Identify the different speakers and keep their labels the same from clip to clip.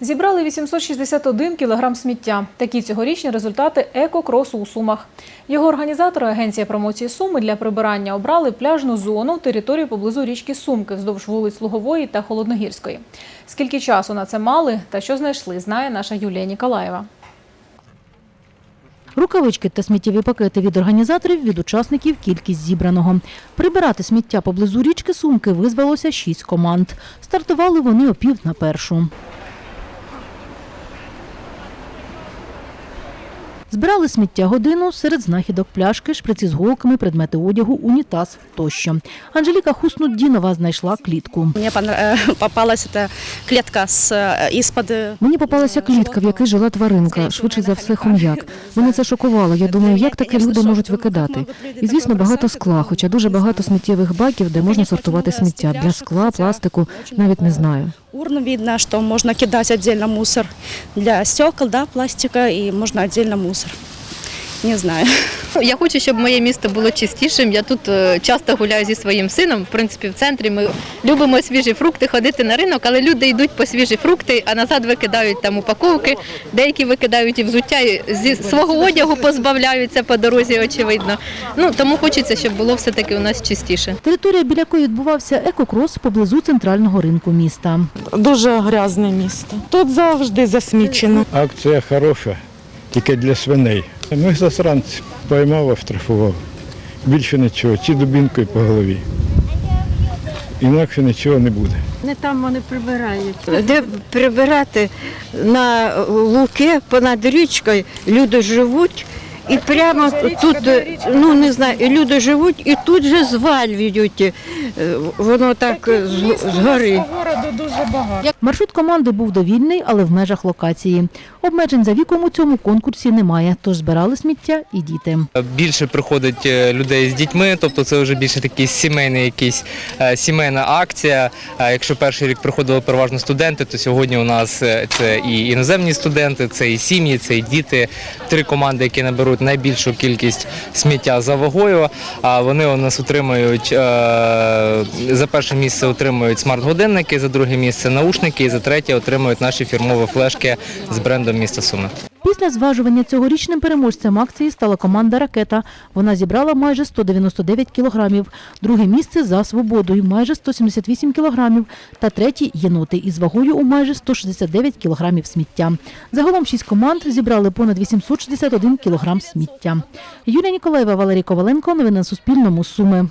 Speaker 1: Зібрали 861 кілограм сміття. Такі цьогорічні результати екокросу у Сумах. Його організатори Агенція промоції Суми для прибирання обрали пляжну зону територію поблизу річки Сумки вздовж вулиць Лугової та Холодногірської. Скільки часу на це мали та що знайшли, знає наша Юлія Ніколаєва.
Speaker 2: Рукавички та сміттєві пакети від організаторів, від учасників кількість зібраного. Прибирати сміття поблизу річки Сумки визвалося шість команд. Стартували вони о пів на першу. Збирали сміття годину, серед знахідок пляшки, шприці з голками, предмети одягу, унітаз тощо. Анжеліка Хуснуддінова знайшла клітку.
Speaker 3: Мне понра- э, попалась эта клетка с э, из-под. э,
Speaker 2: Мені попалася клітка, в якій жила тваринка, швидше за все хом'як. Мене це шокувало. Я думаю, як таке люди можуть викидати. І звісно, багато скла, хоча дуже багато сміттєвих баків, де можна сортувати сміття для скла, пластику, навіть не знаю.
Speaker 3: Урн видно, что можно кидать отдельно мусор для стекол, да, пластика, и можно отдельно мусор. Не знаю.
Speaker 4: Я хочу, щоб моє місто було чистішим. Я тут е, часто гуляю зі своїм сином. В принципі, в центрі ми любимо свіжі фрукти, ходити на ринок, але люди йдуть по свіжі фрукти, а назад викидають там упаковки. Деякі викидають і взуття, і зі свого одягу позбавляються по дорозі, очевидно. Ну тому хочеться, щоб було все таки у нас чистіше.
Speaker 2: Територія, біля якої відбувався екокрос поблизу центрального ринку міста.
Speaker 5: Дуже грязне місто. Тут завжди засмічено.
Speaker 6: Акція хороша, тільки для свиней. Ми засранці поймав, оштрафував. Більше нічого, чи дубінкою по голові. Інакше нічого не буде.
Speaker 7: Не там вони прибирають. Де прибирати на луки понад річкою люди живуть. І прямо тут, ну не знаю, люди живуть і тут же звалюють. Е, Воно так е, з- згори.
Speaker 2: Маршрут команди був довільний, але в межах локації. Обмежень за віком у цьому конкурсі немає, тож збирали сміття і діти.
Speaker 8: Більше приходить е, людей з дітьми, тобто це вже більше такий сімейний якийсь е, сімейна акція. Якщо перший рік приходили переважно студенти, то сьогодні у нас е, це і іноземні студенти, це і сім'ї, це і діти. Три команди, які наберуть найбільшу кількість сміття за вагою. А вони у нас отримують за перше місце отримують смарт-годинники, за друге місце наушники, і за третє отримують наші фірмові флешки з брендом міста Суми.
Speaker 2: Після зважування цьогорічним переможцем акції стала команда Ракета. Вона зібрала майже 199 кілограмів. Друге місце за свободою майже 178 кілограмів. Та третє єноти із вагою у майже 169 кілограмів сміття. Загалом шість команд зібрали понад 861 кілограм сміття. Юлія Ніколаєва, Валерій Коваленко. Новини на Суспільному. Суми.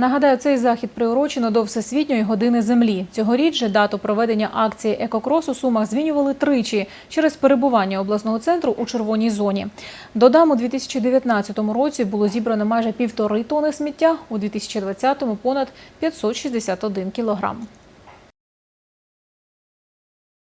Speaker 1: Нагадаю, цей захід приурочено до Всесвітньої години землі. Цьогоріч же дату проведення акції «Екокрос» у Сумах змінювали тричі через перебування обласного центру у червоній зоні. Додам, у 2019 році було зібрано майже півтори тони сміття, у 2020 – понад 561 кілограм.